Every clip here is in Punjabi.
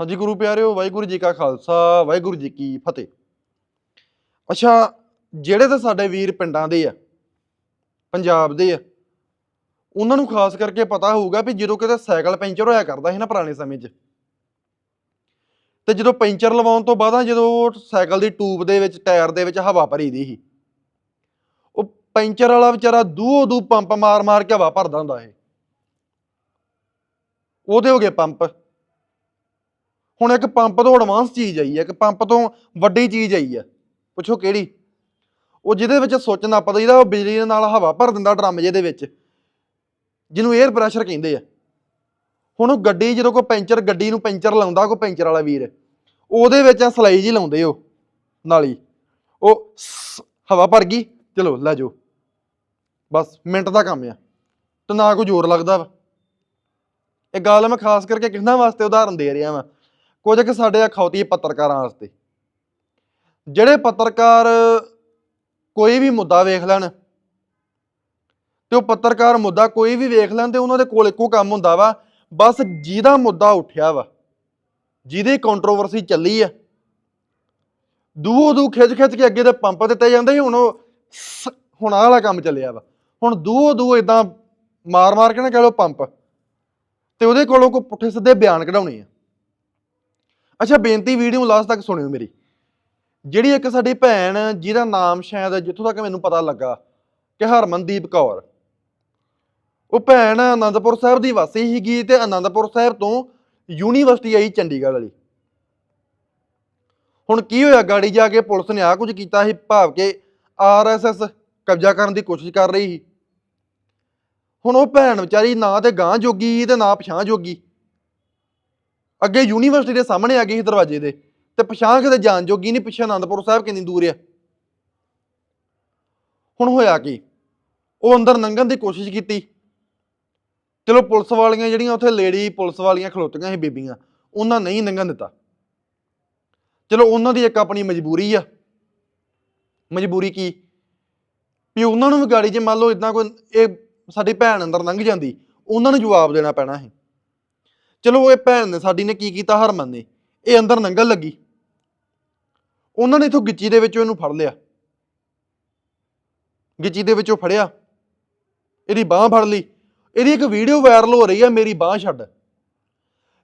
ਹਾਂਜੀ ਗੁਰੂ ਪਿਆਰਿਓ, ਵਾਹਿਗੁਰੂ ਜੀ ਕਾ ਖਾਲਸਾ, ਵਾਹਿਗੁਰੂ ਜੀ ਕੀ ਫਤਿਹ। ਅੱਛਾ, ਜਿਹੜੇ ਤਾਂ ਸਾਡੇ ਵੀਰ ਪਿੰਡਾਂ ਦੇ ਆ, ਪੰਜਾਬ ਦੇ ਆ, ਉਹਨਾਂ ਨੂੰ ਖਾਸ ਕਰਕੇ ਪਤਾ ਹੋਊਗਾ ਵੀ ਜਦੋਂ ਕਿਤੇ ਸਾਈਕਲ ਪੈਂਚਰ ਹੋਇਆ ਕਰਦਾ ਸੀ ਨਾ ਪੁਰਾਣੇ ਸਮੇਂ 'ਚ, ਤੇ ਜਦੋਂ ਪੈਂਚਰ ਲਵਾਉਣ ਤੋਂ ਬਾਅਦ ਜਦੋਂ ਸਾਈਕਲ ਦੀ ਟੂਬ ਦੇ ਵਿੱਚ, ਟਾਇਰ ਦੇ ਵਿੱਚ ਹਵਾ ਭਰੀ ਦੀ ਸੀ, ਉਹ ਪੈਂਚਰ ਵਾਲਾ ਵਿਚਾਰਾ ਦੂਓ ਦੂ ਪੰਪ ਮਾਰ ਮਾਰ ਕੇ ਹਵਾ ਭਰਦਾ ਹੁੰਦਾ ਇਹ ਉਹਦੇ ਹੋ ਗਏ ਪੰਪ। ਹੁਣ ਇੱਕ ਪੰਪ ਤੋਂ ਐਡਵਾਂਸ ਚੀਜ਼ ਆਈ ਹੈ ਇੱਕ ਪੰਪ ਤੋਂ ਵੱਡੀ ਚੀਜ਼ ਆਈ ਹੈ ਪੁੱਛੋ ਕਿਹੜੀ? ਉਹ ਜਿਹਦੇ ਵਿੱਚ ਸੁੱਚ ਨੱਪਦਾ ਜਿਹਦਾ ਉਹ ਬਿਜਲੀ ਦੇ ਨਾਲ ਹਵਾ ਭਰ ਦਿੰਦਾ ਡਰਮ ਜਿਹਦੇ ਵਿੱਚ, ਜਿਹਨੂੰ 에ਅਰ ਪ੍ਰੈਸ਼ਰ ਕਹਿੰਦੇ ਆ। ਹੁਣ ਉਹ ਗੱਡੀ, ਜਦੋਂ ਕੋਈ ਪੈਂਚਰ, ਗੱਡੀ ਨੂੰ ਪੈਂਚਰ ਲਾਉਂਦਾ, ਕੋਈ ਪੈਂਚਰ ਵਾਲਾ ਵੀਰ, ਉਹਦੇ ਵਿੱਚ ਆ ਸਲਾਈ ਜੀ ਲਾਉਂਦੇ ਉਹ, ਨਾਲੀ। ਉਹ ਹਵਾ ਭਰ ਗਈ, ਚਲੋ ਲੈ ਜਾਓ। ਬਸ, ਮਿੰਟ ਦਾ ਕੰਮ ਆ। ਤੇ ਨਾ ਕੋਈ ਜ਼ੋਰ ਲੱਗਦਾ ਵਾ। ਇਹ ਗੱਲ ਮੈਂ ਖਾਸ ਕਰਕੇ ਕਿਹਨਾਂ ਵਾਸਤੇ ਉਦਾਹਰਨ ਦੇ ਰਿਹਾ ਵਾਂ। ਕੁਝ ਕਿ ਸਾਡੇ ਅਖੌਤੀ ਪੱਤਰਕਾਰਾਂ ਵਾਸਤੇ। ਜਿਹੜੇ ਪੱਤਰਕਾਰ ਕੋਈ ਵੀ ਮੁੱਦਾ ਵੇਖ ਲੈਣ ਤੇ ਉਹ ਪੱਤਰਕਾਰ ਮੁੱਦਾ ਕੋਈ ਵੀ ਵੇਖ ਲੈਣ ਤੇ ਉਹਨਾਂ ਦੇ ਕੋਲ ਇੱਕੋ ਕੰਮ ਹੁੰਦਾ ਵਾ, ਬਸ ਜਿਹਦਾ ਮੁੱਦਾ ਉੱਠਿਆ ਵਾ, ਜਿਹਦੀ ਕੰਟਰੋਵਰਸੀ ਚੱਲੀ ਆ ਦੂਓ ਦੂ ਖਿੱਚ ਖਿੱਚ ਕੇ ਅੱਗੇ ਤੇ ਪੰਪ ਦਿੱਤੇ ਜਾਂਦੇ ਸੀ, ਹੁਣ ਉਹ ਸ- ਹੁਣ ਆਹ ਵਾਲਾ ਕੰਮ ਚੱਲਿਆ ਵਾ। ਹੁਣ ਦੂਓ ਦੂ ਇਦਾਂ ਮਾਰ ਮਾਰ ਕੇ ਨਾ ਕਹਿ ਲਓ ਪੰਪ, ਤੇ ਉਹਦੇ ਕੋਲੋਂ ਕੋਈ ਪੁੱਠੇ ਸਿੱਧੇ ਬਿਆਨ ਕਢਾਉਣੇ ਆ। ਅੱਛਾ, ਬੇਨਤੀ ਵੀਡੀਓ ਲਾਸਟ ਤੱਕ ਸੁਣਿਓ ਮੇਰੀ। ਜਿਹੜੀ ਇੱਕ ਸਾਡੀ ਭੈਣ, ਜਿਹਦਾ ਨਾਮ ਸ਼ਾਇਦ ਜਿੱਥੋਂ ਤੱਕ ਮੈਨੂੰ ਪਤਾ ਲੱਗਾ, ਕਿ ਹਰਮਨਦੀਪ ਕੌਰ। ਉਹ ਭੈਣ ਆਨੰਦਪੁਰ ਸਾਹਿਬ ਦੀ ਵਾਸੀ ਸੀਗੀ ਤੇ ਆਨੰਦਪੁਰ ਸਾਹਿਬ ਤੋਂ ਯੂਨੀਵਰਸਿਟੀ ਆਈ ਚੰਡੀਗੜ੍ਹ ਵਾਲੀ। ਹੁਣ ਕੀ ਹੋਇਆ, ਗਾੜੀ ਜਾ ਕੇ ਪੁਲਿਸ ਨੇ ਆ ਕੁਝ ਕੀਤਾ ਸੀ, ਭਾਵ ਕਿ ਆਰਐਸਐਸ ਕਬਜ਼ਾ ਕਰਨ ਦੀ ਕੋਸ਼ਿਸ਼ ਕਰ ਰਹੀ ਸੀ। ਹੁਣ ਉਹ ਭੈਣ ਵਿਚਾਰੀ ਨਾ ਤੇ ਗਾਂ ਜੋਗੀ ਤੇ ਨਾ ਪਛਾਂ ਜੋਗੀ। ਅੱਗੇ ਯੂਨੀਵਰਸਿਟੀ ਦੇ ਸਾਹਮਣੇ ਆ ਗਈ ਸੀ ਦਰਵਾਜ਼ੇ ਦੇ ਤੇ ਪਛਾਣ ਕਿਤੇ ਜਾਣ ਜੋਗੀ ਨਹੀਂ, ਪਿੱਛੇ ਆਨੰਦਪੁਰ ਸਾਹਿਬ ਕਿੰਨੀ ਦੂਰ ਆ। ਹੁਣ ਹੋਇਆ ਕੀ? ਉਹ ਅੰਦਰ ਲੰਘਣ ਦੀ ਕੋਸ਼ਿਸ਼ ਕੀਤੀ। ਚਲੋ ਪੁਲਿਸ ਵਾਲੀਆਂ ਜਿਹੜੀਆਂ ਉੱਥੇ ਲੇਡੀ ਪੁਲਿਸ ਵਾਲੀਆਂ ਖਲੋਤੀਆਂ ਸੀ ਬੀਬੀਆਂ, ਉਹਨਾਂ ਨਹੀਂ ਲੰਘਣ ਦਿੱਤਾ। ਚਲੋ ਉਹਨਾਂ ਦੀ ਇੱਕ ਆਪਣੀ ਮਜਬੂਰੀ ਆ। ਮਜਬੂਰੀ ਕੀ? ਵੀ ਉਹਨਾਂ ਨੂੰ ਵੀ ਗਾੜੀ 'ਚ ਮੰਨ ਲਓ ਇਦਾਂ ਕੋਈ, ਇਹ ਸਾਡੀ ਭੈਣ ਅੰਦਰ ਲੰਘ ਜਾਂਦੀ, ਉਹਨਾਂ ਨੂੰ ਜਵਾਬ ਦੇਣਾ ਪੈਣਾ ਸੀ। ਚਲੋ ਇਹ ਭੈਣ ਨੇ, ਸਾਡੀ ਨੇ ਕੀ ਕੀਤਾ, ਹਰਮਨ ਨੇ, ਇਹ ਅੰਦਰ ਲੰਘਣ ਲੱਗੀ। ਉਹਨਾਂ ਨੇ ਇਥੋਂ ਗਿੱਚੀ ਦੇ ਵਿੱਚੋਂ ਇਹਨੂੰ ਫੜ ਲਿਆ। ਗਿੱਚੀ ਦੇ ਵਿੱਚੋਂ ਫੜਿਆ। ਇਹਦੀ ਬਾਹ ਫੜ ਲਈ। ਇਹਦੀ ਇੱਕ ਵੀਡੀਓ ਵਾਇਰਲ ਹੋ ਰਹੀ ਆ, ਮੇਰੀ ਬਾਹ ਛੱਡ।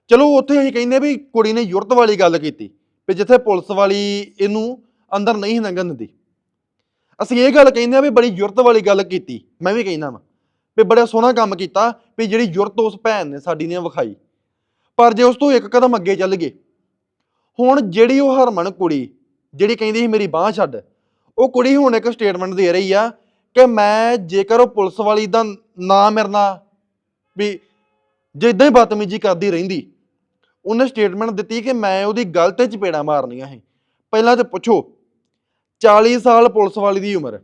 ਚਲੋ ਉੱਥੇ ਅਸੀਂ ਕਹਿੰਦੇ ਵੀ ਕੁੜੀ ਨੇ ਯੁਰਤ ਵਾਲੀ ਗੱਲ ਕੀਤੀ, ਵੀ ਜਿੱਥੇ ਪੁਲਿਸ ਵਾਲੀ ਇਹਨੂੰ ਅੰਦਰ ਨਹੀਂ ਲੰਘਣ ਦਿੰਦੀ। ਅਸੀਂ ਇਹ ਗੱਲ ਕਹਿੰਦੇ ਆ ਵੀ ਬੜੀ ਯੁਰਤ ਵਾਲੀ ਗੱਲ ਕੀਤੀ, ਮੈਂ ਵੀ ਕਹਿੰਦਾ ਵਾਂ, ਵੀ ਬੜਾ ਸੋਹਣਾ ਕੰਮ ਕੀਤਾ, ਵੀ ਜਿਹੜੀ ਯੁਰਤ ਉਸ ਭੈਣ ਨੇ ਸਾਡੀ ਨੇ ਵਿਖਾਈ। ਪਰ ਜੇ ਉਸ ਤੋਂ ਇੱਕ ਕਦਮ ਅੱਗੇ ਚੱਲ ਗਏ, ਹੁਣ ਜਿਹੜੀ ਉਹ ਹਰਮਨ ਕੁੜੀ, ਜਿਹੜੀ ਕਹਿੰਦੀ ਸੀ ਮੇਰੀ ਬਾਹ ਛੱਡ, ਉਹ ਕੁੜੀ ਹੁਣ ਇੱਕ ਸਟੇਟਮੈਂਟ ਦੇ ਰਹੀ ਆ ਕਿ ਮੈਂ ਜੇਕਰ ਉਹ ਪੁਲਿਸ ਵਾਲੀ ਦਾ ਨਾ ਮਿਰਨਾ ਵੀ ਜੇ ਇਦਾਂ ਹੀ ਬਦਤਮੀਜੀ ਕਰਦੀ ਰਹਿੰਦੀ, ਉਹਨੇ ਸਟੇਟਮੈਂਟ ਦਿੱਤੀ ਕਿ ਮੈਂ ਉਹਦੀ ਗਲਤ ਤੇ ਚਪੇੜਾ ਮਾਰਨੀਆਂ ਸੀ। ਪਹਿਲਾਂ ਤੇ ਪੁੱਛੋ 40 ਸਾਲ ਪੁਲਿਸ ਵਾਲੀ ਦੀ ਉਮਰ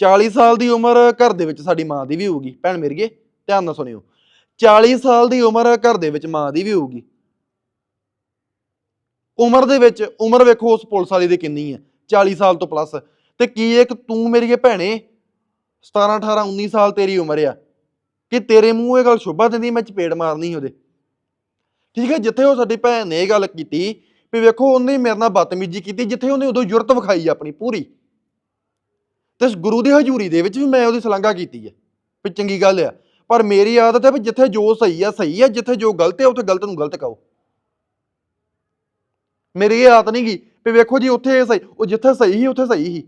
40 ਸਾਲ ਦੀ ਉਮਰ ਘਰ ਦੇ ਵਿੱਚ ਸਾਡੀ ਮਾਂ ਦੀ ਵੀ ਹੋਊਗੀ। ਭੈਣ ਮੇਰੀਏ, ਧਿਆਨ ਨਾਲ ਸੁਣਿਓ। 40 ਸਾਲ ਦੀ ਉਮਰ ਘਰ ਦੇ ਵਿੱਚ, ਮਾਂ ਦੀ ਵੀ ਹੋਊਗੀ। ਉਮਰ ਦੇ ਵਿੱਚ, ਉਮਰ ਵੇਖੋ ਉਸ ਪੁਲਿਸ ਵਾਲੀ ਦੀ ਕਿੰਨੀ ਹੈ 40 ਸਾਲ ਤੋਂ ਪਲੱਸ ਤੇ ਕੀ ਇੱਕ ਤੂੰ ਮੇਰੀਏ ਭੈਣੇ? 17 18 19 ਸਾਲ ਤੇਰੀ ਉਮਰ ਆ। ਕਿ ਤੇਰੇ ਮੂੰਹ ਇਹ ਗੱਲ ਸ਼ੋਭਾ ਦਿੰਦੀ, ਮੈਂ ਚਪੇੜ ਮਾਰਨੀ ਉਹਦੇ। ਠੀਕ ਹੈ ਜਿੱਥੇ ਉਹ ਸਾਡੀ ਭੈਣ ਨੇ ਇਹ ਗੱਲ ਕੀਤੀ, ਵੀ ਵੇਖੋ ਉਹਨੇ ਮੇਰੇ ਨਾਲ ਬਦਤਮੀਜ਼ੀ ਕੀਤੀ, ਜਿੱਥੇ ਉਹਨੇ ਉਦੋਂ ਜੁਰਤ ਵਿਖਾਈ ਆਪਣੀ ਪੂਰੀ। ਤੇ ਗੁਰੂ ਦੀ ਹਜ਼ੂਰੀ ਦੇ ਵਿੱਚ ਵੀ ਮੈਂ ਉਹਦੀ ਸਲਾਘਾ ਕੀਤੀ ਹੈ ਵੀ ਚੰਗੀ ਗੱਲ ਆ। ਪਰ ਮੇਰੀ ਆਦਤ ਹੈ ਵੀ ਜਿੱਥੇ ਜੋ ਸਹੀ ਆ ਸਹੀ ਆ, ਜਿੱਥੇ ਜੋ ਗਲਤ ਹੈ, ਉੱਥੇ ਗਲਤ ਨੂੰ ਗਲਤ ਕਹੋ। ਮੇਰੀ ਇਹ ਆਦਤ ਨਹੀਂ ਗੀ ਵੀ ਵੇਖੋ ਜੀ, ਉੱਥੇ ਇਹ ਸਹੀ, ਉਹ ਜਿੱਥੇ ਸਹੀ ਸੀ, ਉੱਥੇ ਸਹੀ ਸੀ।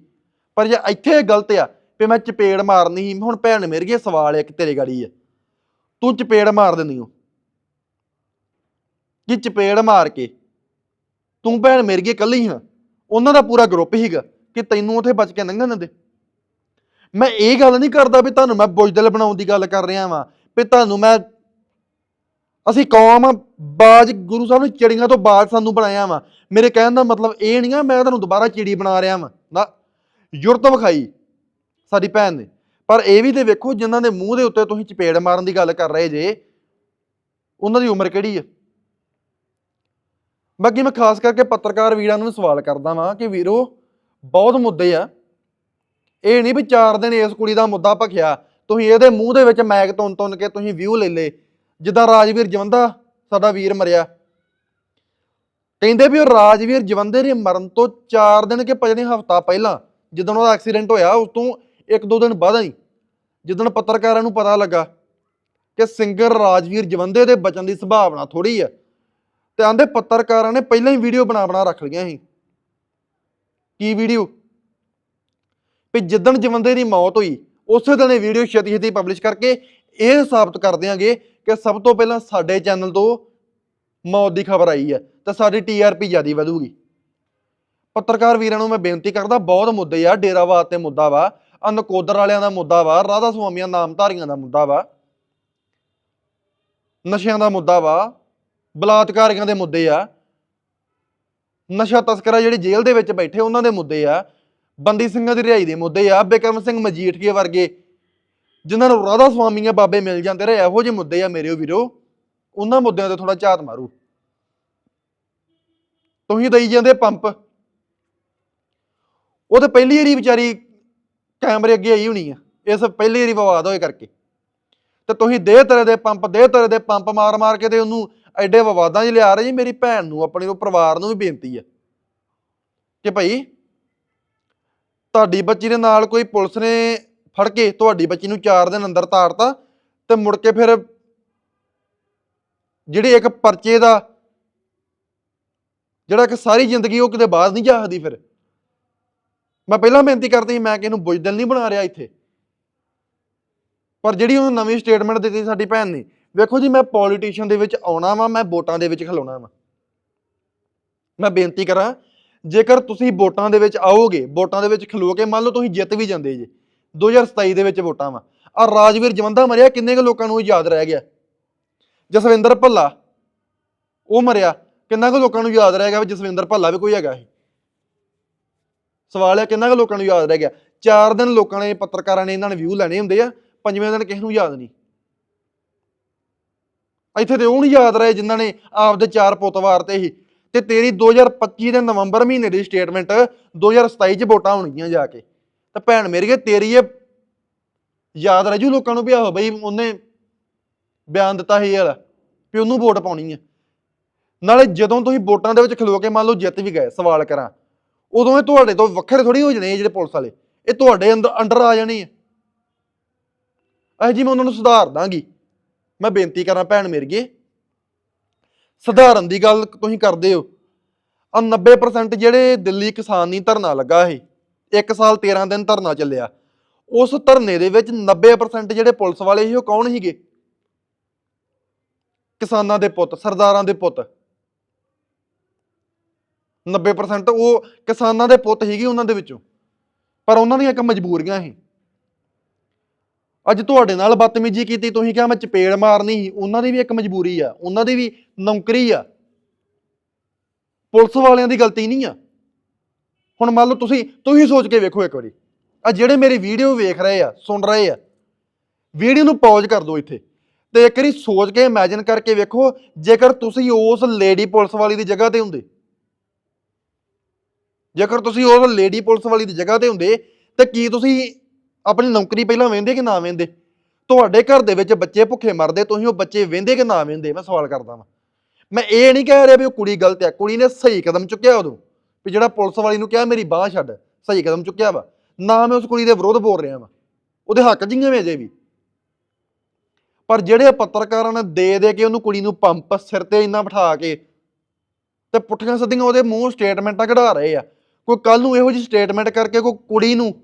ਪਰ ਜੇ ਇੱਥੇ ਇਹ ਗਲਤ ਆ, ਵੀ ਮੈਂ ਚਪੇੜ ਮਾਰਨੀ ਸੀ, ਹੁਣ ਭੈਣ ਮੇਰੀ ਇਹ ਸਵਾਲ ਇੱਕ ਤੇਰੇ ਗਾੜੀ ਆ। ਤੂੰ ਚਪੇੜ ਮਾਰ ਦਿੰਦੀ ਹੋ ਕਿ ਚਪੇੜ ਮਾਰ ਕੇ ਤੂੰ ਭੈਣ ਮੇਰੀ ਇਕੱਲੀ ਹਾਂ ਉਹਨਾਂ ਦਾ ਪੂਰਾ ਗਰੁੱਪ ਹੀਗਾ ਕਿ ਤੈਨੂੰ ਉੱਥੇ ਬਚ ਕੇ ਲੰਘਣ ਦਿੰਦੇ। ਮੈਂ ਇਹ ਗੱਲ ਨਹੀਂ ਕਰਦਾ ਵੀ ਤੁਹਾਨੂੰ ਮੈਂ ਬੁਝਦਲ ਬਣਾਉਣ ਦੀ ਗੱਲ ਕਰ ਰਿਹਾ ਵਾਂ ਵੀ ਤੁਹਾਨੂੰ ਮੈਂ ਅਸੀਂ ਕੌਮ ਆ, ਬਾਜ ਗੁਰੂ ਸਾਹਿਬ ਨੇ ਚਿੜੀਆਂ ਤੋਂ ਬਾਜ ਸਾਨੂੰ ਬਣਾਇਆ ਵਾ। ਮੇਰੇ ਕਹਿਣ ਦਾ ਮਤਲਬ ਇਹ ਨਹੀਂ ਆ ਮੈਂ ਤੁਹਾਨੂੰ ਦੁਬਾਰਾ ਚਿੜੀ ਬਣਾ ਰਿਹਾ ਵਾਂ। ਨਾ ਯੁਰਤ ਵਿਖਾਈ ਸਾਡੀ ਭੈਣ ਨੇ। ਪਰ ਇਹ ਵੀ ਤੇ ਵੇਖੋ ਜਿਨ੍ਹਾਂ ਦੇ ਮੂੰਹ ਦੇ ਉੱਤੇ ਤੁਸੀਂ ਚਪੇੜ ਮਾਰਨ ਦੀ ਗੱਲ ਕਰ ਰਹੇ ਜੇ ਉਹਨਾਂ ਦੀ ਉਮਰ ਕਿਹੜੀ ਹੈ ਬਾਕੀ ਮੈਂ ਖਾਸ ਕਰਕੇ ਪੱਤਰਕਾਰ ਵੀਰਾਂ ਨੂੰ ਸਵਾਲ ਕਰਦਾ ਵਾਂ ਕਿ ਵੀਰੋ ਬਹੁਤ ਮੁੱਦੇ ਆ। ਇਹ ਨਹੀਂ ਵੀ ਚਾਰ ਦਿਨ ਇਸ ਕੁੜੀ ਦਾ ਮੁੱਦਾ ਭਖਿਆ, ਤੁਸੀਂ ਇਹਦੇ ਮੂੰਹ ਦੇ ਵਿੱਚ ਮੈਗ ਤੁੰਨ ਤੁੰਨ ਕੇ ਤੁਸੀਂ ਵਿਊ ਲੈ ਲੇ ਜਿੱਦਾਂ ਰਾਜਵੀਰ ਜਵੰਦਾ, ਸਾਡਾ ਵੀਰ ਮਰਿਆ। ਕਹਿੰਦੇ ਵੀ ਉਹ ਰਾਜਵੀਰ ਜਵੰਦੇ ਦੇ ਮਰਨ ਤੋਂ 4 ਦਿਨ ਕੇ ਪਜਨੇ ਹਫਤਾ ਪਹਿਲਾਂ ਜਦੋਂ ਉਹਦਾ ਐਕਸੀਡੈਂਟ ਹੋਇਆ, ਉਸ ਤੋਂ ਇੱਕ ਦੋ ਦਿਨ ਬਾਅਦ ਹੀ ਜਦੋਂ ਪੱਤਰਕਾਰਾਂ ਨੂੰ ਪਤਾ ਲੱਗਾ ਕਿ ਸਿੰਗਰ ਰਾਜਵੀਰ ਜਵੰਦੇ ਦੇ ਬਚਣ ਦੀ ਸੰਭਾਵਨਾ ਥੋੜੀ ਆ, ਤੇ ਆਂਦੇ ਪੱਤਰਕਾਰਾਂ ਨੇ ਪਹਿਲਾਂ ਹੀ ਵੀਡੀਓ ਬਣਾ ਬਣਾ ਰੱਖ ਲਈਆਂ ਸੀ। ਕੀ ਵੀਡੀਓ ਵੀ ਜਿੱਦਣ ਜਵੰਦੇ ਦੀ ਮੌਤ ਹੋਈ, ਉਸੇ ਦਿਨ ਇਹ ਵੀਡੀਓ ਛੇਤੀ ਛੇਤੀ ਪਬਲਿਸ਼ ਕਰਕੇ ਇਹ ਸਾਬਤ ਕਰ ਦਿਆਂਗੇ ਕਿ ਸਭ ਤੋਂ ਪਹਿਲਾਂ ਸਾਡੇ ਚੈਨਲ ਤੋਂ ਮੌਤ ਦੀ ਖਬਰ ਆਈ ਹੈ ਤਾਂ ਸਾਡੀ ਟੀਆਰਪੀ ਜ਼ਿਆਦਾ ਵਧੂਗੀ। ਪੱਤਰਕਾਰ ਵੀਰਾਂ ਨੂੰ ਮੈਂ ਬੇਨਤੀ ਕਰਦਾ, ਬਹੁਤ ਮੁੱਦੇ ਆ, ਡੇਰਾਵਾਦ ਤੇ ਮੁੱਦਾ ਵਾ, ਅਨਕੋਦਰ ਵਾਲਿਆਂ ਦਾ ਮੁੱਦਾ ਵਾ, ਰਾਧਾ ਸੁਆਮੀਆਂ ਨਾਮਧਾਰੀਆਂ ਦਾ ਮੁੱਦਾ ਵਾ, ਨਸ਼ਿਆਂ ਦਾ ਮੁੱਦਾ ਵਾ, ਬਲਾਤਕਾਰੀਆਂ ਦੇ ਮੁੱਦੇ ਆ, ਨਸ਼ਾ ਤਸਕਰਾਂ ਜਿਹੜੇ ਜੇਲ੍ਹ ਦੇ ਵਿੱਚ ਬੈਠੇ ਉਹਨਾਂ ਦੇ ਮੁੱਦੇ ਆ ਬੰਦੀ ਸਿੰਘਾਂ ਦੀ ਰਿਹਾਈ ਦੇ ਮੁੱਦੇ ਆ, ਬਿਕਰਮ ਸਿੰਘ ਮਜੀਠੀਏ ਵਰਗੇ, ਜਿਨ੍ਹਾਂ ਨੂੰ ਰਾਧਾ ਸੁਆਮੀਆਂ ਬਾਬੇ ਮਿਲ ਜਾਂਦੇ ਰਹੇ, ਇਹੋ ਜਿਹੇ ਮੁੱਦੇ ਆ ਮੇਰੇ ਵੀਰੋ, ਉਹਨਾਂ ਮੁੱਦਿਆਂ ਤੇ ਥੋੜਾ ਝਾਤ ਮਾਰੂ। ਤੁਸੀਂ ਦਈ ਜਾਂਦੇ ਪੰਪ। ਉਹ ਤਾਂ ਪਹਿਲੀ ਵਾਰੀ ਵਿਚਾਰੀ ਕੈਮਰੇ ਅੱਗੇ ਆਈ ਹੋਣੀ ਆ, ਇਸ ਪਹਿਲੀ ਵਾਰੀ ਵਿਵਾਦ ਹੋਏ ਕਰਕੇ। ਤੇ ਤੁਸੀਂ ਦੇ ਤਰ੍ਹਾਂ ਦੇ ਪੰਪ, ਦੇ ਤਰ੍ਹਾਂ ਦੇ ਪੰਪ ਮਾਰ ਮਾਰ ਕੇ ਤੇ ਉਹਨੂੰ ਐਡੇ ਵਿਵਾਦਾਂ 'ਚ ਲਿਆ ਰਹੇ ਜੀ, ਮੇਰੀ ਭੈਣ ਨੂੰ, ਆਪਣੇ ਨੂੰ ਪਰਿਵਾਰ ਨੂੰ ਵੀ ਬੇਨਤੀ ਆ। ਕਿ ਭਾਈ ਤੁਹਾਡੀ ਬੱਚੀ ਦੇ ਨਾਲ ਕੋਈ ਪੁਲਿਸ ਨੇ ਫੜ ਕੇ ਤੁਹਾਡੀ ਬੱਚੀ ਨੂੰ 4 ਦਿਨ ਅੰਦਰ ਤਾੜਤਾ ਤੇ ਮੁੜ ਕੇ ਫਿਰ ਜਿਹੜੀ ਇੱਕ ਪਰਚੇ ਦਾ ਜਿਹੜਾ ਕਿ ਸਾਰੀ ਜ਼ਿੰਦਗੀ ਉਹ ਕਿਤੇ ਬਾਹਰ ਨਹੀਂ ਜਾ ਸਕਦੀ ਫਿਰ। ਮੈਂ ਪਹਿਲਾਂ ਬੇਨਤੀ ਕਰਦੀ ਮੈਂ ਕਿ ਇਹਨੂੰ ਬੁਝਦਿਲ ਨਹੀਂ ਬਣਾ ਰਿਹਾ ਇੱਥੇ। ਪਰ ਜਿਹੜੀ ਉਹ ਨਵੀਂ ਸਟੇਟਮੈਂਟ ਦਿੱਤੀ ਸਾਡੀ ਭੈਣ ਨੇ, ਵੇਖੋ ਜੀ, ਮੈਂ ਪੋਲੀਟੀਸ਼ੀਅਨ ਦੇ ਵਿੱਚ ਆਉਣਾ ਵਾਂ, ਮੈਂ ਵੋਟਾਂ ਦੇ ਵਿੱਚ ਖਲੋਣਾ ਵਾਂ। ਮੈਂ ਬੇਨਤੀ ਕਰਾਂ ਜੇਕਰ ਤੁਸੀਂ ਵੋਟਾਂ ਦੇ ਵਿੱਚ ਆਓਗੇ, ਵੋਟਾਂ ਦੇ ਵਿੱਚ ਖਲੋ ਕੇ ਮੰਨ ਲਓ ਤੁਸੀਂ ਜਿੱਤ ਵੀ ਜਾਂਦੇ ਜੇ 2027 ਦੇ ਵਿੱਚ ਵੋਟਾਂ ਵਾ। ਆ ਰਾਜਵੀਰ ਜਵੰਦਾ ਮਰਿਆ, ਕਿੰਨੇ ਕੁ ਲੋਕਾਂ ਨੂੰ ਯਾਦ ਰਹਿ ਗਿਆ? ਜਸਵਿੰਦਰ ਭੱਲਾ, ਉਹ ਮਰਿਆ, ਕਿੰਨਾ ਕੁ ਲੋਕਾਂ ਨੂੰ ਯਾਦ ਰਹਿ ਗਿਆ ਵੀ ਜਸਵਿੰਦਰ ਭੱਲਾ ਵੀ ਕੋਈ ਹੈਗਾ ਇਹ? ਸਵਾਲ ਹੈ ਕਿੰਨਾ ਕੁ ਲੋਕਾਂ ਨੂੰ ਯਾਦ ਰਹਿ ਗਿਆ? ਚਾਰ ਦਿਨ ਲੋਕਾਂ ਨੇ, ਪੱਤਰਕਾਰਾਂ ਨੇ ਇਹਨਾਂ ਨੇ ਵਿਊ ਲੈਣੇ ਹੁੰਦੇ ਆ, ਪੰਜਵੇਂ ਦਿਨ ਕਿਸੇ ਨੂੰ ਯਾਦ ਨਹੀਂ। ਇੱਥੇ ਤੇ ਉਹ ਨਹੀਂ ਯਾਦ ਰਹੇ ਜਿਨ੍ਹਾਂ ਨੇ ਆਪਦੇ ਚਾਰ ਪੁੱਤ ਤੇ ਹੀ ਤੇ ਤੇਰੀ 2025 ਦੇ ਨਵੰਬਰ ਮਹੀਨੇ ਦੀ ਸਟੇਟਮੈਂਟ 2027 ਚ ਵੋਟਾਂ ਹੋਣਗੀਆਂ ਜਾ ਕੇ। ਤਾਂ ਭੈਣ ਮੇਰੀਏ ਤੇਰੀ ਇਹ ਯਾਦ ਰਹਿ ਜੂ ਲੋਕਾਂ ਨੂੰ ਵੀ ਆਹੋ ਬਈ ਉਹਨੇ ਬਿਆਨ ਦਿੱਤਾ ਸੀ ਇਹ ਵਾਲਾ ਵੀ ਉਹਨੂੰ ਵੋਟ ਪਾਉਣੀ ਹੈ ਨਾਲੇ ਜਦੋਂ ਤੁਸੀਂ ਵੋਟਾਂ ਦੇ ਵਿੱਚ ਖਲੋ ਕੇ ਮੰਨ ਲਓ ਜਿੱਤ ਵੀ ਗਏ, ਸਵਾਲ ਕਰਾਂ, ਉਦੋਂ ਇਹ ਤੁਹਾਡੇ ਤੋਂ ਵੱਖਰੇ ਥੋੜੀ ਹੋ ਜਾਣੇ ਜਿਹੜੇ ਪੁਲਿਸ ਵਾਲੇ। ਇਹ ਤੁਹਾਡੇ ਅੰਦਰ, ਅੰਡਰ ਆ ਜਾਣੇ ਆ। ਇਹ ਜੀ ਮੈਂ ਉਹਨਾਂ ਨੂੰ ਸੁਧਾਰ ਦਾਂਗੀ। ਮੈਂ ਬੇਨਤੀ ਕਰਾਂ ਭੈਣ ਮੇਰੀਏ ਸਧਾਰਨ ਦੀ ਗੱਲ ਤੁਸੀਂ ਕਰਦੇ ਹੋ। ਆ 90% ਜਿਹੜੇ ਦਿੱਲੀ ਕਿਸਾਨ ਨਹੀਂ ਧਰਨਾ ਲੱਗਾ ਇਹ ਇੱਕ ਸਾਲ 13 ਦਿਨ ਧਰਨਾ ਚੱਲਿਆ। ਉਸ ਧਰਨੇ ਦੇ ਵਿੱਚ 90% ਜਿਹੜੇ ਪੁਲਿਸ ਵਾਲੇ ਸੀ, ਉਹ ਕੌਣ ਸੀਗੇ? ਕਿਸਾਨਾਂ ਦੇ ਪੁੱਤ, ਸਰਦਾਰਾਂ ਦੇ ਪੁੱਤ। 90% ਉਹ ਕਿਸਾਨਾਂ ਦੇ ਪੁੱਤ ਸੀਗੇ ਉਹਨਾਂ ਦੇ ਵਿੱਚੋਂ। ਪਰ ਉਹਨਾਂ ਦੀਆਂ ਇੱਕ ਮਜਬੂਰੀਆਂ ਸੀ। ਅੱਜ ਤੁਹਾਡੇ ਨਾਲ ਬਦਤਮੀਜ਼ੀ ਕੀਤੀ, ਤੁਸੀਂ ਕਿਹਾ ਮੈਂ ਚਪੇੜ ਮਾਰਨੀ ਸੀ। ਉਹਨਾਂ ਦੀ ਵੀ ਇੱਕ ਮਜਬੂਰੀ ਆ, ਉਹਨਾਂ ਦੀ ਵੀ ਨੌਕਰੀ ਆ। ਪੁਲਿਸ ਵਾਲਿਆਂ ਦੀ ਗਲਤੀ ਨਹੀਂ ਆ। ਹੁਣ ਮੰਨ ਲਓ ਤੁਸੀਂ ਤੁਸੀਂ ਸੋਚ ਕੇ ਵੇਖੋ ਇੱਕ ਵਾਰੀ। ਆ ਜਿਹੜੇ ਮੇਰੀ ਵੀਡੀਓ ਵੇਖ ਰਹੇ ਆ, ਸੁਣ ਰਹੇ ਆ, ਵੀਡੀਓ ਨੂੰ ਪੌਜ਼ ਕਰ ਦਿਓ ਇੱਥੇ। ਤੇ ਇੱਕ ਵਾਰੀ ਸੋਚ ਕੇ ਇਮੇਜਿਨ ਕਰਕੇ ਵੇਖੋ, ਜੇਕਰ ਤੁਸੀਂ ਉਸ ਲੇਡੀ ਪੁਲਿਸ ਵਾਲੀ ਦੀ ਜਗ੍ਹਾ ਤੇ ਹੁੰਦੇ। ਜੇਕਰ ਤੁਸੀਂ ਉਸ ਲੇਡੀ ਪੁਲਿਸ ਵਾਲੀ ਦੀ ਜਗ੍ਹਾ ਤੇ ਹੁੰਦੇ, ਤੇ ਕੀ ਤੁਸੀਂ ਆਪਣੀ ਨੌਕਰੀ ਪਹਿਲਾਂ ਵੇਂਦੇ ਕਿ ਨਾ ਵੇਂਦੇ? ਤੁਹਾਡੇ ਘਰ ਦੇ ਵਿੱਚ ਬੱਚੇ ਭੁੱਖੇ ਮਰਦੇ, ਤੁਸੀਂ ਉਹ ਬੱਚੇ ਵੇਂਦੇ ਕਿ ਨਾ ਵੇਂਦੇ? ਮੈਂ ਸਵਾਲ ਕਰਦਾ ਵਾਂ। ਮੈਂ ਇਹ ਨਹੀਂ ਕਹਿ ਰਿਹਾ ਵੀ ਉਹ ਕੁੜੀ ਗਲਤ ਹੈ। ਕੁੜੀ ਨੇ ਸਹੀ ਕਦਮ ਚੁੱਕਿਆ ਉਦੋਂ। ਵੀ ਜਿਹੜਾ ਪੁਲਿਸ ਵਾਲੀ ਨੂੰ ਕਿਹਾ, ਮੇਰੀ ਬਾਹ ਛੱਡ। ਸਹੀ ਕਦਮ ਚੁੱਕਿਆ ਵਾ। ਨਾ ਮੈਂ ਉਸ ਕੁੜੀ ਦੇ ਵਿਰੋਧ ਬੋਲ ਰਿਹਾ ਵਾਂ। ਉਹਦੇ ਹੱਕ ਜਿੰਗੇ ਵੇ ਜੇ ਵੀ। ਪਰ ਜਿਹੜੇ ਪੱਤਰਕਾਰਾਂ ਨੇ ਦੇ ਦੇ ਕੇ ਉਹਨੂੰ ਕੁੜੀ ਨੂੰ ਪੰਪ ਸਿਰ ਤੇ ਇੰਨਾ ਬਿਠਾ ਕੇ ਤੇ ਪੁੱਠੀਆਂ ਸਿੱਧੀਆਂ ਉਹਦੇ ਮੂੰਹ ਸਟੇਟਮੈਂਟਾਂ ਕਢਾ ਰਹੇ ਆ। ਕੋਈ ਕੱਲ ਨੂੰ ਇਹੋ ਜਿਹੀ ਸਟੇਟਮੈਂਟ ਕਰਕੇ ਕੋਈ ਕੁੜੀ ਨੂੰ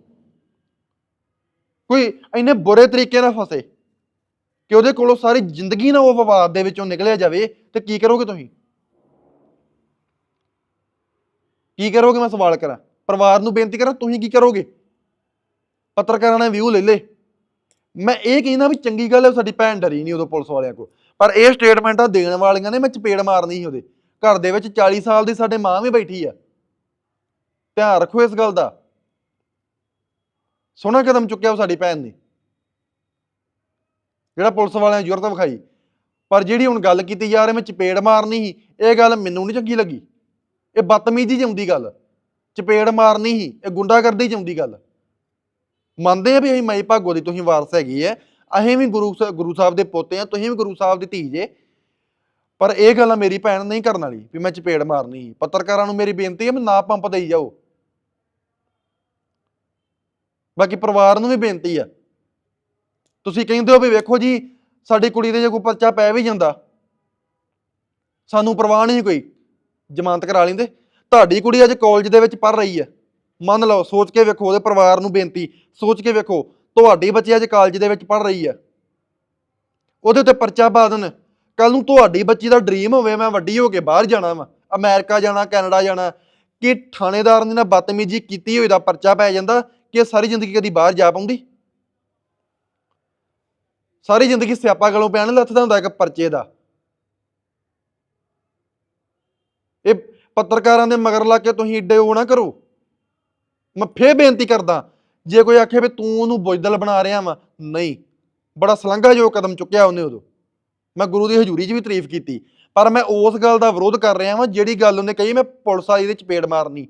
ਕੋਈ ਇੰਨੇ ਬੁਰੇ ਤਰੀਕੇ ਨਾਲ ਫਸੇ ਕਿ ਉਹਦੇ ਕੋਲੋਂ ਸਾਰੀ ਜ਼ਿੰਦਗੀ ਨਾ ਉਹ ਵਿਵਾਦ ਦੇ ਵਿੱਚੋਂ ਨਿਕਲਿਆ ਜਾਵੇ, ਤੇ ਕੀ ਕਰੋਗੇ ਤੁਸੀਂ? ਕੀ ਕਰੋਗੇ ਮੈਂ ਸਵਾਲ ਕਰਾਂ? ਪਰਿਵਾਰ ਨੂੰ ਬੇਨਤੀ ਕਰਾਂ, ਤੁਸੀਂ ਕੀ ਕਰੋਗੇ? ਪੱਤਰਕਾਰਾਂ ਨੇ ਵਿਊ ਲੈ ਲੇ ਮੈਂ ਇਹ ਕਹਿੰਦਾ ਵੀ ਚੰਗੀ ਗੱਲ ਹੈ, ਸਾਡੀ ਭੈਣ ਡਰੀ ਨਹੀਂ ਉਦੋਂ ਪੁਲਿਸ ਵਾਲਿਆਂ ਕੋ ਪਰ ਇਹ ਸਟੇਟਮੈਂਟਾਂ ਦੇਣ ਵਾਲੀਆਂ ਨੇ, ਮੈਂ ਚਪੇੜ ਮਾਰਨੀ ਸੀ ਉਹਦੇ। ਘਰ ਦੇ ਵਿੱਚ 40 ਸਾਲ ਦੀ ਸਾਡੇ ਮਾਂ ਵੀ ਬੈਠੀ ਆ। ਧਿਆਨ ਰੱਖੋ ਇਸ ਗੱਲ ਦਾ। ਸੋਹਣਾ ਕਦਮ ਚੁੱਕਿਆ ਉਹ ਸਾਡੀ ਭੈਣ ਨੇ। ਜਿਹੜਾ ਪੁਲਿਸ ਵਾਲਿਆਂ ਨੇ ਜ਼ਰੂਰਤ ਵਿਖਾਈ। ਪਰ ਜਿਹੜੀ ਹੁਣ ਗੱਲ ਕੀਤੀ ਜਾ ਰਹੀ, ਮੈਂ ਚਪੇੜ ਮਾਰਨੀ ਸੀ, ਇਹ ਗੱਲ ਮੈਨੂੰ ਨਹੀਂ ਚੰਗੀ ਲੱਗੀ। ਇਹ ਬਦਤਮੀਜ਼ੀ ਚ ਆਉਂਦੀ ਗੱਲ। ਚਪੇੜ ਮਾਰਨੀ ਸੀ, ਇਹ ਗੁੰਡਾਗਰਦੀ ਚ ਗੱਲ। ਮੰਨਦੇ ਆ ਵੀ ਅਸੀਂ ਮਾਈ ਭਾਗੋ ਦੀ ਤੁਸੀਂ ਵਾਰਸ ਹੈਗੀ ਐ। ਅਸੀਂ ਵੀ ਗੁਰੂ ਸ- ਗੁਰੂ ਸਾਹਿਬ ਦੇ ਪੋਤੇ ਆ, ਤੁਸੀਂ ਵੀ ਗੁਰੂ ਸਾਹਿਬ ਦੀ ਧੀ ਜੇ। ਪਰ ਇਹ ਗੱਲ ਮੇਰੀ ਭੈਣ ਨਹੀਂ ਕਰਨ ਵਾਲੀ, ਵੀ ਮੈਂ ਚਪੇੜ ਮਾਰਨੀ ਸੀ। ਪੱਤਰਕਾਰਾਂ ਨੂੰ ਮੇਰੀ ਬੇਨਤੀ ਹੈ ਵੀ ਨਾ ਪੰਪ ਦੇਈ ਜਾਓ। ਬਾਕੀ ਪਰਿਵਾਰ ਨੂੰ ਵੀ ਬੇਨਤੀ ਆ। ਤੁਸੀਂ ਕਹਿੰਦੇ ਹੋ ਵੀ ਵੇਖੋ ਜੀ, ਸਾਡੀ ਕੁੜੀ ਦੇ ਜੇ ਕੋਈ ਪਰਚਾ ਪੈ ਵੀ ਜਾਂਦਾ, ਸਾਨੂੰ ਪਰਵਾਹ ਨਹੀਂ ਕੋਈ, ਜ਼ਮਾਨਤ ਕਰਾ ਲੈਂਦੇ। ਤੁਹਾਡੀ ਕੁੜੀ ਅੱਜ ਕਾਲਜ ਦੇ ਵਿੱਚ ਪੜ ਰਹੀ ਹੈ ਮੰਨ ਲਓ, ਸੋਚ ਕੇ ਵੇਖੋ, ਉਹਦੇ ਪਰਿਵਾਰ ਨੂੰ ਬੇਨਤੀ, ਸੋਚ ਕੇ ਵੇਖੋ, ਤੁਹਾਡੀ ਬੱਚੀ ਅੱਜ ਕਾਲਜ ਦੇ ਵਿੱਚ ਪੜ ਰਹੀ ਹੈ ਉਹਦੇ ਉੱਤੇ ਪਰਚਾ ਪਾ ਦੇਣ। ਕੱਲ ਨੂੰ ਤੁਹਾਡੀ ਬੱਚੀ ਦਾ ਡ੍ਰੀਮ ਹੋਵੇ, ਮੈਂ ਵੱਡੀ ਹੋ ਕੇ ਬਾਹਰ ਜਾਣਾ ਵਾ, ਅਮਰੀਕਾ ਜਾਣਾ, ਕੈਨੇਡਾ ਜਾਣਾ, ਕਿ ਥਾਣੇਦਾਰ ਨੇ ਨਾ ਬਦਤਮੀਜੀ ਕੀਤੀ ਹੋਈ ਦਾ ਪਰਚਾ ਪੈ ਜਾਂਦਾ ਕਿ ਸਾਰੀ ਜ਼ਿੰਦਗੀ ਕਦੀ ਬਾਹਰ ਜਾ ਪਾਉਂਦੀ? ਸਾਰੀ ਜ਼ਿੰਦਗੀ ਸਿਆਪਾ ਗਲੋਂ ਪੈਣ ਲੱਥਦਾ ਹੁੰਦਾ ਇੱਕ ਪਰਚੇ ਦਾ। ਇਹ ਪੱਤਰਕਾਰਾਂ ਦੇ ਮਗਰ ਲਾ ਕੇ ਤੁਸੀਂ ਏਡੇ ਉਹ ਨਾ ਕਰੋ। ਮੈਂ ਫੇਰ ਬੇਨਤੀ ਕਰਦਾ, ਜੇ ਕੋਈ ਆਖੇ ਵੀ ਤੂੰ ਉਹਨੂੰ ਬੁੱਝਦਲ ਬਣਾ ਰਿਹਾ ਵਾ, ਨਹੀਂ। ਬੜਾ ਸਲੰਘਾਯੋਗ ਕਦਮ ਚੁੱਕਿਆ ਉਹਨੇ ਉਦੋਂ। ਮੈਂ ਗੁਰੂ ਦੀ ਹਜ਼ੂਰੀ 'ਚ ਵੀ ਤਾਰੀਫ ਕੀਤੀ। ਪਰ ਮੈਂ ਉਸ ਗੱਲ ਦਾ ਵਿਰੋਧ ਕਰ ਰਿਹਾ ਵਾਂ, ਜਿਹੜੀ ਗੱਲ ਉਹਨੇ ਕਹੀ, ਮੈਂ ਪੁਲਿਸ ਵਾਲੀ ਦੇ ਚਪੇੜ ਮਾਰਨੀ।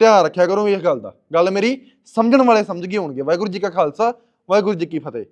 ਧਿਆਨ ਰੱਖਿਆ ਕਰੋ ਇਸ ਗੱਲ ਦਾ। ਗੱਲ ਮੇਰੀ ਸਮਝਣ ਵਾਲੇ ਸਮਝ ਗਏ ਹੋਣਗੇ। ਵਾਹਿਗੁਰੂ ਜੀ ਕਾ ਖਾਲਸਾ, ਵਾਹਿਗੁਰੂ ਜੀ ਕੀ ਫਤਿਹ।